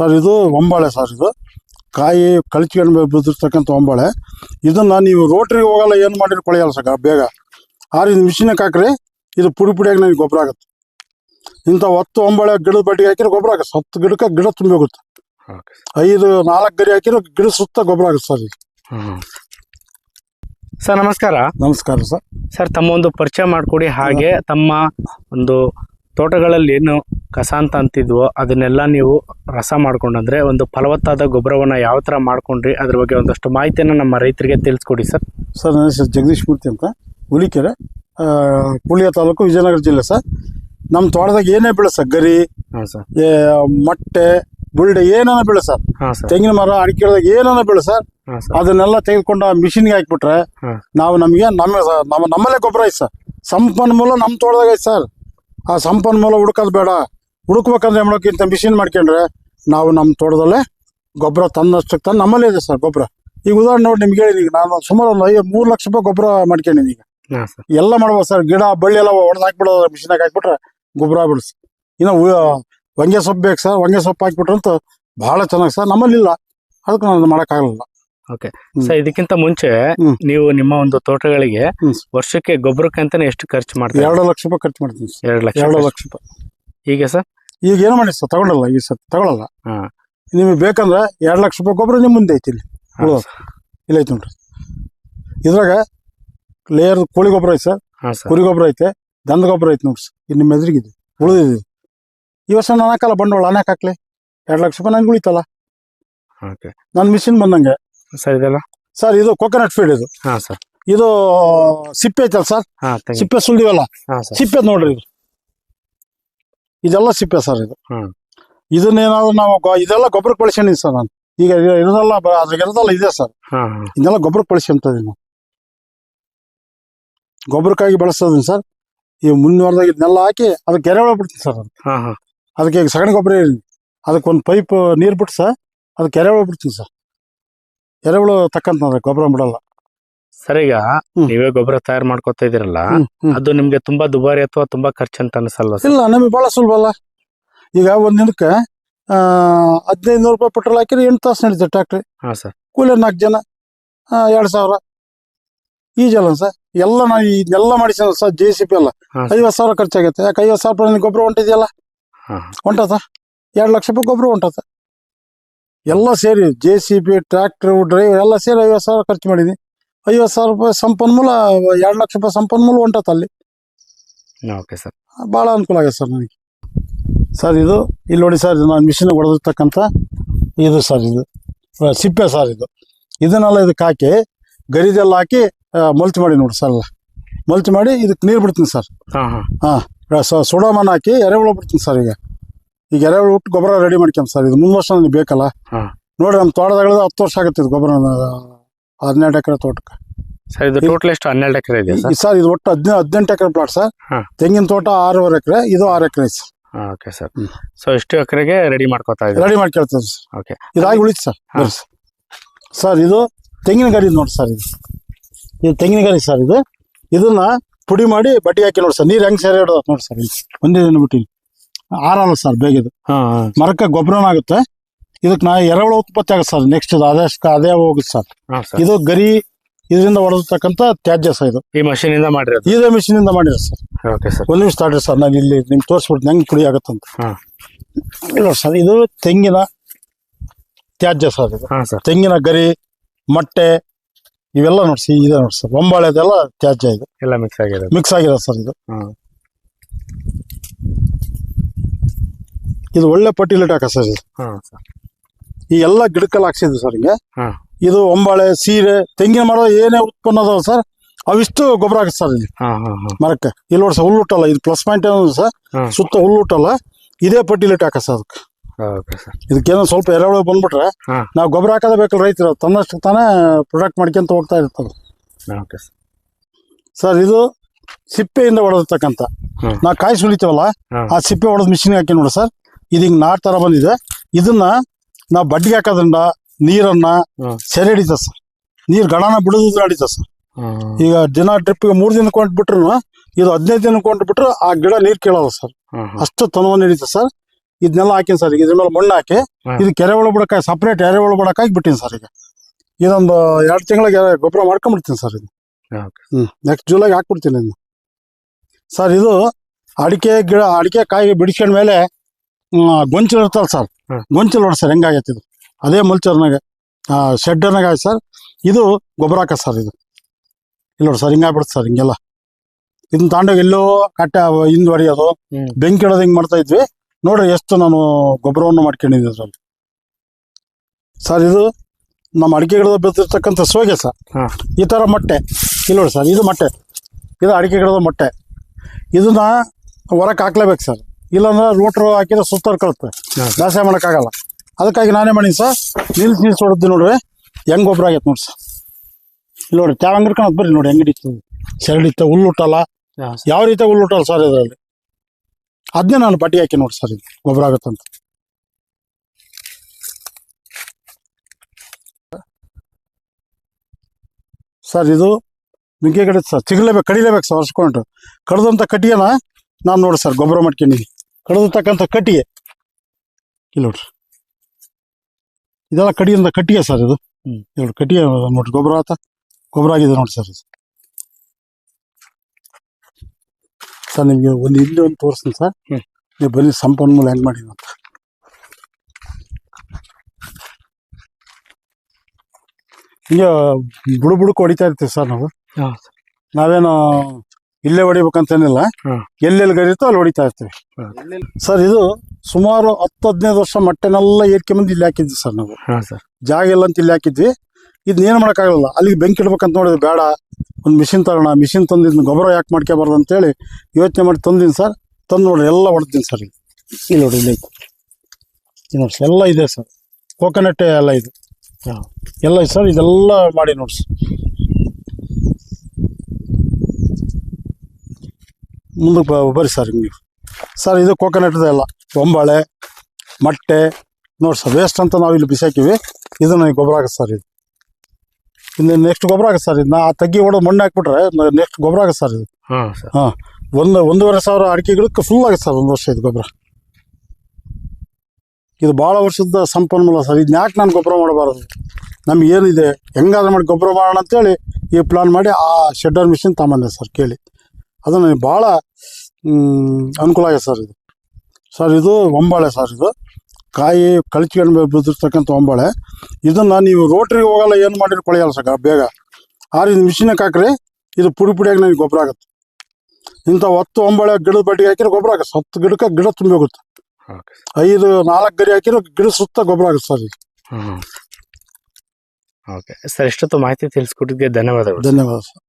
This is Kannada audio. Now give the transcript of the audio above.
ಸರ್ ಇದು ಒಂಬಾಳೆ ಸರ್ ಇದು. ಕಾಯಿ ಕಳಿಚ್ಕೊಂಡು ಬಿದ್ದಿರ್ತಕ್ಕಂಥ ಒಂಬಾಳೆ. ಇದನ್ನ ನೀವು ರೋಟ್ರಿಗೆ ಹೋಗಲ್ಲ ಏನು ಮಾಡಿರಿ ಕೊಳೆಯಲ್ಲ ಸರ್ ಬೇಗ. ಆದ್ರೆ ಇದು ಮಿಷಿನಿಗೆ ಹಾಕ್ರಿ ಇದು ಪುಡಿ ಪುಡಿಯಾಗಿ ನನಗೆ ಗೊಬ್ಬರ ಆಗುತ್ತೆ. ಇಂಥ ಹೊತ್ತು ಒಂಬಾಳೆ ಗಿಡದ ಬಟ್ಟಿಗೆ ಹಾಕಿದ್ರೆ ಗೊಬ್ಬರ ಆಗುತ್ತೆ. ಹತ್ತು ಗಿಡಕ್ಕೆ ಗಿಡ ತುಂಬಿ ಹೋಗುತ್ತೆ. ಐದು ನಾಲ್ಕು ಗರಿ ಹಾಕಿದ್ರೆ ಗಿಡ ಸುತ್ತ ಗೊಬ್ಬರ ಆಗುತ್ತೆ ಸರ್ ಇದು. ಸರ್ ನಮಸ್ಕಾರ. ನಮಸ್ಕಾರ ಸರ್. ಸರ್ ತಮ್ಮ ಒಂದು ಪರಿಚಯ ಮಾಡಿಕೊಡಿ ಹಾಗೆ ತಮ್ಮ ಒಂದು ತೋಟಗಳಲ್ಲಿ ಏನು ಕಸ ಅಂತ ಅಂತಿದ್ವೋ ಅದನ್ನೆಲ್ಲ ನೀವು ರಸ ಮಾಡ್ಕೊಂಡಂದ್ರೆ ಒಂದು ಫಲವತ್ತಾದ ಗೊಬ್ಬರವನ್ನ ಯಾವ ತರ ಮಾಡ್ಕೊಂಡ್ರಿ ಅದ್ರ ಬಗ್ಗೆ ಒಂದಷ್ಟು ಮಾಹಿತಿಯನ್ನು ನಮ್ಮ ರೈತರಿಗೆ ತಿಳಿಸ್ಕೊಡಿ ಸರ್. ಸರ್ ನನ್ನ ಹೆಸರು ಜಗದೀಶ್ ಮೂರ್ತಿ ಅಂತ. ಹುಲಿಕೆರೆ ಕುಳಿಯ ತಾಲೂಕು ವಿಜಯನಗರ ಜಿಲ್ಲೆ ಸರ್. ನಮ್ಮ ತೋಟದಾಗ ಏನೇ ಬೆಳೆ ಸರ್ ಗರಿ ಹಾಂ ಸರ್. ಮೊಟ್ಟೆ ಬುಲ್ಡೆ ಏನಾನ ಬೆಳೆ ಸರ್. ತೆಂಗಿನ ಮರ ಅಡಿಕೆ ಗಿಡದಾಗ ಏನಾನ ಬೆಳೆ ಸರ್. ಅದನ್ನೆಲ್ಲ ತೆಗೆದುಕೊಂಡು ಮಿಷಿನ್ಗೆ ಹಾಕ್ಬಿಟ್ರೆ ನಾವು ನಮಗೆ ನಮ್ಮ ನಮ್ಮಲ್ಲೇ ಗೊಬ್ಬರ ಐತೆ ಸರ್. ಸಂಪನ್ಮೂಲ ನಮ್ಮ ತೋಟದಾಗ ಐತೆ ಸರ್. ಆ ಸಂಪನ್ಮೂಲ ಹುಡುಕೋದು ಬೇಡ. ಹುಡುಕ್ಬೇಕಂದ್ರೆ ಮಾಡೋಕ್ಕಿಂತ ಮಿಷಿನ್ ಮಾಡ್ಕೊಂಡ್ರೆ ನಾವು ನಮ್ಮ ತೋಟದಲ್ಲೇ ಗೊಬ್ಬರ ತಂದಷ್ಟಕ್ಕೆ ತಂದು ನಮ್ಮಲ್ಲೇ ಇದೆ ಸರ್ ಗೊಬ್ಬರ. ಈಗ ಉದಾಹರಣೆ ನೋಡಿ ನಿಮ್ಗೆ ಈಗ ನಾನು ಸುಮಾರು ಒಂದು ಐದು ಮೂರು ಲಕ್ಷ ರೂಪಾಯಿ ಗೊಬ್ಬರ ಮಾಡ್ಕೊಂಡಿದ್ದೀನಿ ಈಗ. ಎಲ್ಲ ಮಾಡ್ಬೋದು ಸರ್ ಗಿಡ ಬಳ್ಳಿ ಎಲ್ಲ ಹೊಡೆದು ಹಾಕ್ಬಿಡೋದು ಮಿಷಿನಾಗ ಹಾಕ್ಬಿಟ್ರೆ ಗೊಬ್ಬರ ಬಿಡಿಸಿ ಇನ್ನು ವಂಗೆ ಹೊಂಗೆ ಸೊಪ್ಪು ಬೇಕು ಸರ್ ಹೊಂಗೆ ಸೊಪ್ಪು ಹಾಕ್ಬಿಟ್ರಂತೂ ಬಹಳ ಚೆನ್ನಾಗಿ ಸರ್ ನಮ್ಮಲ್ಲಿಲ್ಲ. ಅದಕ್ಕೆ ನಾನು ಮಾಡೋಕ್ಕಾಗಲ್ಲ. ಹ್ಮ್. ಸರ್ ಇದಕ್ಕಿಂತ ಮುಂಚೆ ನೀವು ನಿಮ್ಮ ಒಂದು ತೋಟಗಳಿಗೆ ವರ್ಷಕ್ಕೆ ಗೊಬ್ಬರಕ್ಕೆ ಅಂತಾನೆ ಎಷ್ಟು ಖರ್ಚು ಮಾಡ್ತೀವಿ ಎರಡು ಲಕ್ಷ ರೂಪಾಯಿ ಖರ್ಚು ಮಾಡ್ತೀನಿ ಎರಡು ಲಕ್ಷ ಎರಡು ಲಕ್ಷ ರೂಪಾಯಿ. ಈಗ ಸರ್? ಈಗ ಏನು ಮಾಡಿ ಸರ್? ತಗೊಂಡಲ್ಲ ಈ ಸರ್ ತಗೊಳಲ್ಲ. ಹಾಂ. ನಿಮಗೆ ಬೇಕಂದ್ರೆ ಎರಡು ಲಕ್ಷ ರೂಪಾಯಿ ಗೊಬ್ಬರ ನಿಮ್ಮ ಮುಂದೆ ಐತಿ ಇಲ್ಲಿ. ಇಲ್ಲ ಐತಿ ನೋಡ್ರಿ. ಇದ್ರಾಗ ಲೇಯರ್ ಕೋಳಿ ಗೊಬ್ಬರ ಐತೆ ಸರ್. ಕುರಿ ಗೊಬ್ಬರ ಐತೆ ದನದ ಗೊಬ್ಬರ ಐತೆ ನೋಡ್ರಿ ಇದು ನಿಮ್ಮ ಎದುರಿಗಿದೆ ಉಳಿದಿದೆ. ಈ ವರ್ಷ ನಾನು ಹಾಕಲ್ಲ ಬಂಡವಾಳ. ನಾನು ಹಾಕಲಿ ಹಾಕ್ಲಿ? ಎರಡು ಲಕ್ಷ ರೂಪಾಯಿ ನನಗೆ ಉಳಿತಲ್ಲ. ಓಕೆ ನನ್ನ ಮಿಷಿನ್ ಬಂದಂಗೆ. ಸರ್ ಇದೆಲ್ಲ? ಸರ್ ಇದು ಕೊಕೊನಟ್ ಫೀಡ್ ಇದು. ಹಾ ಸರ್. ಇದು ಸಿಪ್ಪೆ ಐತಲ್ಲ ಸರ್? ಹಾಂ ಸಿಪ್ಪೆ ಸುಳ್ದಿವಲ್ಲ ಹಾಂ ಸರ್. ಸಿಪ್ಪೆ ನೋಡ್ರಿ ಇದು. ಇದೆಲ್ಲ ಸಿಪ್ಪೆ ಸರ್ ಇದು. ಹ್ಮ್. ಇದನ್ನೇನಾದ್ರು ನಾವು ಗೊ- ಇದೆಲ್ಲ ಗೊಬ್ಬರಕ್ಕೆ ಬಳಸ್ಕೊಂಡಿನಿ ಸರ್ ನಾನು. ಈಗ ಇರೋದಲ್ಲ ಬ- ಅದ್ರಾಗ ಇರೋದಲ್ಲ ಇದೆ ಸರ್. ಇದೆಲ್ಲ ಹಾಂ. ಇದನ್ನೆಲ್ಲ ಗೊಬ್ಬರಕ್ಕೆ ಬಳಸ್ಕೊಂತದೀನಿ ನಾವು. ಗೊಬ್ಬರಕ್ಕಾಗಿ ಬಳಸ್ತದೀನಿ ಸರ್. ಈ ಮುನ್ನೂರದಾಗ ಇದನ್ನೆಲ್ಲ ಹಾಕಿ ಅದಕ್ಕೆ ಎರೆಹುಳ ಬಿಡ್ತೀನಿ ಸರ್ ಅದು. ಹಾಂ ಹಾಂ. ಅದಕ್ಕೆ ಈಗ ಸಗಣಿ ಗೊಬ್ಬರ ಅದಕ್ಕೆ ಒಂದು ಪೈಪ್ ನೀರು ಬಿಟ್ಟು ಸರ್ ಅದಕ್ಕೆ ಎರೆಹುಳ ಬಿಡ್ತೀನಿ ಸರ್. ಎರೆಹುಳು ತಕ್ಕಂತ ಅದಕ್ಕೆ ಗೊಬ್ಬರ ಬಿಡಲ್ಲ. ಸರ್ ಈಗ ಹ್ಮ್. ನೀವೇ ಗೊಬ್ಬರ ತಯಾರು ಮಾಡ್ಕೊತಾ ಇದೀರಲ್ಲ ಹ್ಮ್, ಹ್ಮ್. ಅದು ನಿಮ್ಗೆ ತುಂಬಾ ದುಬಾರಿ ಅಥವಾ ತುಂಬಾ ಖರ್ಚು ಅಂತ ಅನ್ಸಲ್ವಾ ಸರ್? ಇಲ್ಲ ನಮಗೆ ಬಹಳ ಸುಲಭ ಅಲ್ಲ. ಈಗ ಒಂದ್ ದಿನಕ್ಕೆ ಹದಿನೈದು ನೂರು ರೂಪಾಯಿ ಪೆಟ್ರೋಲ್ ಹಾಕಿದ್ರೆ ಎಂಟು ತಾಸು ನಡೀತದೆ ಟ್ಯಾಕ್ಟ್ರಿ ಹಾ ಸರ್. ಕೂಲಿ ನಾಲ್ಕು ಜನ ಎರಡು ಸಾವಿರ. ಈಜಲ್ಲ ಸರ್. ಎಲ್ಲ ನಾವು ಇದನ್ನೆಲ್ಲ ಮಾಡಿಸ ಸರ್ ಜೆ ಸಿ ಪಿ ಎಲ್ಲ ಹಾಂ ಐವತ್ತು ಸಾವಿರ ಖರ್ಚಾಗುತ್ತೆ. ಯಾಕೆ ಐವತ್ತು ಸಾವಿರ ರೂಪಾಯಿ ಗೊಬ್ಬರ ಹೊಂಟಿದೆಯಲ್ಲ? ಹಾ. ಹೊಂಟದ? ಎರಡು ಲಕ್ಷ ರೂಪಾಯಿ ಗೊಬ್ಬರ ಹೊಂಟದ. ಎಲ್ಲ ಸೇರಿ J C B tractor driver ಎಲ್ಲ ಸೇರಿ ಐವತ್ತು ಸಾವಿರ ಖರ್ಚು ಮಾಡಿದ್ವಿ. ಐವತ್ತು ಸಾವಿರ ರೂಪಾಯಿ ಸಂಪನ್ಮೂಲ ಎರಡು ಲಕ್ಷ ರೂಪಾಯಿ ಸಂಪನ್ಮೂಲ ಹೊಂಟತ ಅಲ್ಲಿ. ಓಕೆ ಸರ್ ಭಾಳ ಅನುಕೂಲ ಆಗಿದೆ ಸರ್ ನನಗೆ. ಸರ್ ಇದು ಇಲ್ಲಿ ನೋಡಿ ಸರ್ ಇದು ನಾನು ಮಿಷಿನ್ ಹೊಡೆದಿರ್ತಕ್ಕಂಥ ಇದು ಸರ್ ಇದು. ಸಿಪ್ಪೆ ಸರ್ ಇದು. ಇದನ್ನೆಲ್ಲ ಇದಕ್ಕೆ ಹಾಕಿ ಗರಿದೆಲ್ಲ ಹಾಕಿ ಮಲ್ಚ್ ಮಾಡಿ ನೋಡಿ ಸರ್ ಎಲ್ಲ. ಮಲ್ಚ್ ಮಾಡಿ ಇದಕ್ಕೆ ನೀರು ಬಿಡ್ತೀನಿ ಸರ್ ಹಾಂ ಹಾಂ. ಸುಡಮನ್ ಹಾಕಿ ಎರೆಹುಳು ಬಿಡ್ತೀನಿ ಸರ್ ಈಗ. ಈಗ ಎರೆಹುಳು ಹುಟ್ಟು ಗೊಬ್ಬರ ರೆಡಿ ಮಾಡ್ಕೊಂಡ್ ಸರ್ ಇದು ಮುಂದ್ ವರ್ಷ ನನಗೆ ಬೇಕಲ್ಲ. ಹಾ. ನೋಡ್ರಿ ನಮ್ಮ ತೋಟದಾಗ ಹತ್ತು ವರ್ಷ ಆಗುತ್ತೆ ಇದು ಗೊಬ್ಬರ ಹದಿನೆಂಟು ಎಕರೆ ತೋಟಕ್ಕೆ. ಸರ್ ಇದು ಟೋಟಲ್ ಎಷ್ಟು? ಹನ್ನೆರಡು ಎಕರೆ ಇದೆ ಸರ್? ಇದು ಒಟ್ಟು ಹದಿನ ಹದಿನೆಂಟು ಎಕರೆ ಪ್ಲಾಟ್ ಸರ್. ಹಾ. ತೆಂಗಿನ ತೋಟ ಆರೂವರೆ ಎಕರೆ ಇದು ಆರು ಎಕರೆ ಸರ್. Okay sir. ಹ್ಮ್. ಸೊ ಇಷ್ಟು ಎಕರೆಗೆ ರೆಡಿ ಮಾಡ್ಕೊತಾ ಇದ್ದೀವಿ ರೆಡಿ ಮಾಡ್ಕೊಳ್ತೇವೆ ಸರ್. ಓಕೆ ಇದಾಗಿ ಉಳಿತು ಸರ್ ಹಾ. ಬರ್ರಿ ಸರ್. ಸರ್ ಇದು ತೆಂಗಿನ ಗರಿ ನೋಡಿ ಸರ್ ಇದು. ಇದು ತೆಂಗಿನ ಗರಿ ಸರ್ ಇದು. ಇದನ್ನ ಪುಡಿ ಮಾಡಿ ಬಟ್ಟೆ ಹಾಕಿ ನೋಡಿ ಸರ್. ನೀರು ಹೆಂಗ್ ಸೇರಿ ನೋಡಿ ಸರ್ ಇಲ್ಲಿ. ಒಂದೇ ದಿನ ಬಿಟ್ಟು ಆರಲ್ಲ ಸರ್ ಬೇಗ ಇದು ಹಾಂ ಹಾಂ. ಮರಕ್ಕೆ ಗೊಬ್ಬರನ ಆಗುತ್ತೆ. ಇದಕ್ಕೆ ನಾ ಎರೆಹುಳ ಉತ್ಪತ್ತಿ ಆಗುತ್ತೆ ಸರ್ ನೆಕ್ಸ್ಟ್ ಅದೇ ಅದೇ ಹೋಗುತ್ತೆ ಸರ್ ಇದು ಗರಿ ಇದರಿಂದ ಹೊಡೆದಿರ್ತಕ್ಕಂಥ ತ್ಯಾಜ್ಯ ಸರ್ ಇದು. ಈ ಮಷೀನ್ ಇಂದ ಮಾಡಿರೋದು? ಇದೇ ಮಿಷಿನ್ ಇಂದ ಮಾಡಿರೋ ಸರ್ ಓಕೆ ಸರ್ ಒಂದು ನಿಮಿಷ ತಾಡ್ರಿ ಸರ್ ನಾನು ಇಲ್ಲಿ ನಿಮ್ಗೆ ತೋರಿಸ್ಬಿಡ್ತೀನಿ ಹೆಂಗೆ ಕುಡಿ ಆಗುತ್ತಂತ. ಇಲ್ಲ ಸರ್ ಇದು ತೆಂಗಿನ ತ್ಯಾಜ್ಯ ಸರ್ ಇದು. ತೆಂಗಿನ ಗರಿ ಮೊಟ್ಟೆ ಇವೆಲ್ಲ ನೋಡ್ಸಿ ಇದೆ ನೋಡಿ ಸರ್ ಒಂಬಾಳೆದೆಲ್ಲ ತ್ಯಾಜ್ಯ ಇದು. ಎಲ್ಲ ಮಿಕ್ಸ್ ಆಗಿದೆ ಮಿಕ್ಸ್ ಆಗಿದೆ ಸರ್ ಇದು. ಇದು ಒಳ್ಳೆ ಪಟ್ಟಿಲಿಟ್ ಹಾಕ ಸರ್ ಇದು. ಹಾಂ ಸರ್. ಈ ಎಲ್ಲ ಗಿಡಕ್ಕೆಲ್ಲ ಹಾಕ್ಸಿದ್ವಿ ಸರ್ ಹಿಂಗೆ. ಹಾ. ಇದು ಒಂಬಾಳೆ ಸೀರೆ ತೆಂಗಿನ ಮರ ಏನೇ ಉತ್ಪನ್ನ ಅದಾವ ಸರ್ ಅವಿಷ್ಟು ಗೊಬ್ಬರ ಆಗುತ್ತೆ ಸರ್ ಇಲ್ಲಿ. ಹಾಂ ಹಾಂ ಹಾಂ. ಮರಕ್ಕೆ. ಇಲ್ಲಿ ನೋಡಿ ಸರ್ ಹುಲ್ಲುಟ್ಟಲ್ಲ ಇದು ಪ್ಲಸ್ ಪಾಯಿಂಟ್ ಏನು ಸರ್ ಹಾ. ಸುತ್ತ ಹುಲ್ಲುಟ್ಟಲ್ಲ ಇದೇ ಪಟ್ಟಿಲಿಟ್ ಹಾಕ ಸರ್ ಅದಕ್ಕೆ. Okay sir. ಇದಕ್ಕೇನೋ ಸ್ವಲ್ಪ ಎರೆಹುಳು ಬಂದ್ಬಿಟ್ರೆ ಹಾ. ನಾವು ಗೊಬ್ಬರ ಹಾಕೋದೇ ಬೇಕಲ್ಲ ರೈತರು ತನ್ನಷ್ಟು ತಾನೇ ಪ್ರೊಡಕ್ಟ್ ಮಾಡ್ಕೊಂತ ಹೋಗ್ತಾ ಇರ್ತದೆ ಓಕೆ ಸರ್. ಸರ್ ಇದು ಸಿಪ್ಪೆಯಿಂದ ಹೊಡೆದಿರ್ತಕ್ಕಂಥ ನಾವು ಕಾಯಿ ಸುಲಿತೀವಲ್ಲ. ಆ ಸಿಪ್ಪೆ ಹೊಡೆದ್ ಮಿಷಿನ್ ಹಾಕಿ ನೋಡಿ ಸರ್. ಇದು ಹಿಂಗ್ ನಾಟ್ ತರ ಬಂದಿದೆ. ಇದನ್ನ ನಾವು ಬಡ್ಡಿಗೆ ಹಾಕೋದ್ರಿಂದ ನೀರನ್ನ. ಸೆರೆ ಹಿಡಿತದೆ ಸರ್. ನೀರ್ ಗಣನ ಬಿಡುದು ಹಿಡಿತ ಸರ್. ಈಗ ದಿನ ಡ್ರಿಪ್ಗೆ ಮೂರ್ ದಿನ ಕೊಂಡ್ಬಿಟ್ರು ಇದು ಹದಿನೈದು ದಿನ ಕೊಂಟ್ ಬಿಟ್ರು ಆ ಗಿಡ ನೀರ್ ಕೇಳಲ್ಲ ಸರ್. ಅಷ್ಟು ತನವನ್ನು ನಡೀತ ಸರ್. ಇದನ್ನೆಲ್ಲ ಹಾಕಿನ ಸರ್. ಈಗ ಇದ್ರ ಮೇಲೆ ಮಣ್ಣು ಹಾಕಿ ಇದು ಕೆರೆ ಒಳ ಬಿಡಕ್ಕಾಗಿ ಸಪ್ರೇಟ್ ಎರೆ ಒಳ ಬಿಡಕ್ಕಾಗಿ ಬಿಟ್ಟಿನಿ ಸರ್ ಈಗ. ಇದೊಂದು ಎರಡು ತಿಂಗಳಿಗೆ ಗೊಬ್ಬರ ಮಾಡ್ಕೊಂಡ್ಬಿಡ್ತೀನಿ ಸರ್ ಇದು. ಹ್ಮ್. ನೆಕ್ಸ್ಟ್ ಜುಲೈಗೆ ಹಾಕ್ಬಿಡ್ತೀನಿ ಸರ್ ಇದು ಅಡಿಕೆ ಗಿಡ ಅಡಿಕೆ ಕಾಯಿ ಬಿಡಿಸ್ಕೊಂಡ ಮೇಲೆ ಗೊಂಚಲು ಇರ್ತಲ್ಲ ಸರ್ ಗೊಂಚಲ್ ನೋಡಿ ಸರ್ ಹೆಂಗಾಗೈತೆ ಇದು. ಅದೇ ಮಲ್ಚರ್ನಾಗ. ಶೆಡ್ಡರ್ನಾಗ ಆಯ್ತು ಸರ್ ಇದು ಗೊಬ್ಬರ ಹಾಕ ಸರ್ ಇದು. ಇಲ್ಲ ನೋಡಿ ಸರ್ ಹಿಂಗಾಗ್ಬಿಡುತ್ತೆ ಸರ್ ಹಿಂಗೆಲ್ಲ. ಇದನ್ನ ತಾಂಡೋಗಿ ಎಲ್ಲೋ ಕಟ್ಟ ಹಿಂದ್ ಹೊಡೆಯೋದು. ಬೆಂಕಿ ಇಡೋದು ಹಿಂಗೆ ಮಾಡ್ತಾ ಇದ್ವಿ. ನೋಡ್ರಿ ಎಷ್ಟು ನಾನು ಗೊಬ್ಬರವನ್ನು ಮಾಡ್ಕೊಂಡಿದ್ದೆ ಅದ್ರಲ್ಲಿ. ಸರ್ ಇದು ನಮ್ಮ ಅಡಿಕೆ ಗಿಡದ ಬಿದ್ದಿರ್ತಕ್ಕಂಥ ಸೋಗೆ ಸರ್ ಈ ಥರ ಮೊಟ್ಟೆ. ಇಲ್ಲ ನೋಡಿ ಸರ್ ಇದು ಮೊಟ್ಟೆ. ಇದು ಅಡಿಕೆ ಗಿಡದ ಮೊಟ್ಟೆ. ಇದನ್ನ ಹೊರಕ್ಕೆ ಹಾಕ್ಲೇಬೇಕು ಸರ್ ಇಲ್ಲಾಂದ್ರೆ ರೋಟ್ರು ಹಾಕಿದ್ರೆ ಸುತ್ತರ್ಕೊಳುತ್ತೆ ಹಾ. ಬೇಸಾಯ ಮಾಡೋಕ್ಕಾಗಲ್ಲ. ಅದಕ್ಕಾಗಿ ನಾನೇ ಮಾಡೀನಿ ಸರ್. ನಿಲ್ಸಿ ನಿಲ್ಸಿ ಹೊಡೆದು ನೋಡ್ರಿ. ಹೆಂಗ್ ಗೊಬ್ಬರ ಆಗೈತೆ ನೋಡಿ ಸರ್. ಇಲ್ಲಿ ನೋಡಿ ತ್ಯಾವ ಹಂಗಿರ್ಕೊಳತ್ ಬರ್ರಿ ನೋಡಿ ಹೆಂಗ್ ಸೆರಡಿತ್ತ ಹುಲ್ಲು ಹುಟ್ಟಲ್ಲ? ಯಾವ ರೀತಿ ಹುಲ್ಲು ಹುಟ್ಟಲ್ಲ ಸರ್ ಇದರಲ್ಲಿ? ಅದನ್ನೇ ನಾನು ಪಟ್ಟಿ ಹಾಕಿ ನೋಡಿ ಸರ್ ಇದು ಗೊಬ್ಬರ ಆಗುತ್ತಂತ. ಸರ್ ಇದು ನುಗ್ಗೆ ಗಿಡ ಸರ್ ಚಿಗಲೇಬೇಕು ಕಡಿಲೇಬೇಕು ಸರ್ ಹೊರ್ಸ್ಕೊಂಡು ಕಡ್ದಂಥ ಕಟ್ಟಿಗೆನ ನಾನು ನೋಡಿ ಸರ್ ಗೊಬ್ಬರ ಮಾಡ್ಕೊಂಡಿನಿ. ಕಡ್ದಿರ್ತಕ್ಕಂಥ ಕಟ್ಟಿಗೆ. ಇಲ್ಲಿ ನೋಡ್ರಿ. ಇದೆಲ್ಲ ಕಡಿಯಿಂದ ಕಟ್ಟಿಗೆ ಸರ್ ಇದು. ಹ್ಮ್. ನೋಡಿ ಕಟ್ಟಿಗೆ ನೋಡ್ರಿ ಗೊಬ್ಬರ ಆತ. ಗೊಬ್ಬರ ಆಗಿದೆ ನೋಡಿ ಸರ್ ಇದು. ಸರ್ ನಿಮಗೆ ಒಂದು ಇಲ್ಲಿ ಒಂದು ತೋರಿಸ್ತೀನಿ ಸರ್. ನೀವು ಬನ್ನಿ ಸಂಪನ್ಮೂಲ ಹೆಂಗ್ ಮಾಡಿದ್ವಿ ಅಂತ. ಹಿಂಗೆ ಬುಡು ಬುಡುಕು ಹೊಡಿತಾ ಇರ್ತೀವಿ ಸರ್ ನಾವು. ನಾವೇನು ಇಲ್ಲೇ ಹೊಡಿಬೇಕಂತೇನಿಲ್ಲ. ಎಲ್ಲೆಲ್ಲಿ ಗರಿತೋ ಅಲ್ಲಿ ಹೊಡಿತಾ ಇರ್ತೀವಿ. ಸರ್ ಇದು ಸುಮಾರು ಹತ್ತು ಹದಿನೈದು ವರ್ಷ ಮಟ್ಟೆನೆಲ್ಲ ಮುಂದೆ ಇಲ್ಲಿ ಹಾಕಿದ್ವಿ ಸರ್ ನಾವು. ಹಾ ಸರ್. ಜಾಗ ಇಲ್ಲ ಅಂತ ಇಲ್ಲಿ ಹಾಕಿದ್ವಿ. ಇದನ್ನ ಏನು ಮಾಡೋಕ್ಕಾಗಲ್ಲ. ಅಲ್ಲಿಗೆ ಬೆಂಕಿ ಇಡ್ಬೇಕಂತ ನೋಡಿದ್ವಿ ಬೇಡ. ಒಂದು ಮಿಷಿನ್ ತಗೋಣ. ಮಿಷಿನ್ ತಂದಿದ್ದು ಗೊಬ್ಬರ ಯಾಕೆ ಮಾಡ್ಕೋಬಾರ್ದು ಅಂತೇಳಿ ಯೋಚನೆ ಮಾಡಿ ತಂದಿನಿ ಸರ್. ತಂದು ನೋಡಿ ಎಲ್ಲ ಹೊಡೆದಿನಿ ಸರ್ ಇಲ್ಲಿ. ಇಲ್ಲಿ ನೋಡಿ ಇಲ್ಲಿ ಐತೆ. ನೋಡಿ ಸರ್ ಎಲ್ಲ ಇದೆ ಸರ್. ಕೋಕೋನಟ್ ಎಲ್ಲ ಇದು. ಹಾ. ಎಲ್ಲ ಸರ್ ಇದೆಲ್ಲ ಮಾಡಿ ನೋಡಿ ಸರ್. ಮುಂದಕ್ಕೆ ಬರ್ರಿ ಸರ್ ನೀವು ಸರ್ ಇದು ಕೋಕೋನಟ್ದು ಎಲ್ಲ ಒಂಬಾಳೆ ಮೊಟ್ಟೆ. ನೋಡಿ ಸರ್ ವೇಸ್ಟ್ ಅಂತ ನಾವು ಇಲ್ಲಿ ಬಿಸಾಕಿವಿ. ಇದು ನನಗೆ ಗೊಬ್ಬರ ಆಗುತ್ತೆ ಸರ್ ಇದು. ಇನ್ನು ನೆಕ್ಸ್ಟ್ ಗೊಬ್ಬರ ಆಗುತ್ತೆ ಸರ್ ಇದು. ನಾ ಆ ತಗ್ಗಿ ಹೊಡೆದು ಮಣ್ಣು ಹಾಕ್ಬಿಟ್ರೆ ನೆಕ್ಸ್ಟ್ ಗೊಬ್ಬರ ಆಗುತ್ತೆ ಸರ್ ಇದು. ಹಾಂ ಹಾಂ ಒಂದು ಒಂದೂವರೆ ಸಾವಿರ ಅಡಿಕೆಗಳಕ್ಕೆ ಫುಲ್ ಆಗುತ್ತೆ ಸರ್ ಒಂದು ವರ್ಷ ಇದು ಗೊಬ್ಬರ. ಇದು ಭಾಳ ವರ್ಷದ ಸಂಪನ್ಮೂಲ ಸರ್. ಇದು ಯಾಕೆ ನಾನು ಗೊಬ್ಬರ ಮಾಡಬಾರದು? ನಮ್ಗೆ ಏನಿದೆ? ಹೆಂಗಾದ್ರೂ ಮಾಡಿ ಗೊಬ್ಬರ ಮಾಡೋಣ ಅಂತೇಳಿ ಈ ಪ್ಲಾನ್ ಮಾಡಿ ಆ ಶೆಡ್ಡರ್ ಮಿಷಿನ್ ತಗೊಂಬಂದೆ ಸರ್ ಕೇಳಿ. ಅದು ನನಗೆ ಭಾಳ ಅನುಕೂಲ ಆಗಿದೆ ಸರ್ ಇದು. ಸರ್ ಇದು ಒಂಬಾಳೆ ಸರ್ ಇದು. ಕಾಯಿ ಕಳಚಿಕೊಂಡು ಬಿದ್ದಿರ್ತಕ್ಕಂಥ ಒಂಬಾಳೆ. ಇದನ್ನ ನೀವು ರೋಟ್ರಿಗೆ ಹೋಗಲ್ಲ ಏನು ಮಾಡಿರಿ ಕೊಳೆಯಲ್ಲ ಸರ್ ಬೇಗ. ಆ ಇದು ಮಿಷಿನಕ್ಕೆ ಹಾಕ್ರಿ ಇದು ಪುಡಿ ಪುಡಿಯಾಗಿ ನನಗೆ ಗೊಬ್ಬರ ಆಗುತ್ತೆ. ಇಂಥ ಹೊತ್ತು ಒಂಬಳೆ ಗಿಡದ ಬಡ್ಡಿಗೆ ಹಾಕಿದ್ರೆ ಗೊಬ್ಬರ ಆಗುತ್ತೆ. ಹತ್ತು ಗಿಡಕ್ಕೆ ಗಿಡ ತುಂಬಿ ಹೋಗುತ್ತೆ. ಐದು ನಾಲ್ಕು ಗರಿ ಹಾಕಿರೋ ಗಿಡ ಸುತ್ತ ಗೊಬ್ಬರ ಆಗುತ್ತೆ ಸರ್ ಇದು. ಓಕೆ ಸರ್ ಎಷ್ಟೊತ್ತು ಮಾಹಿತಿ ತಿಳಿಸ್ಕೊಟ್ಟಿದ್ದೆ ಧನ್ಯವಾದಗಳು ಧನ್ಯವಾದ ಸರ್.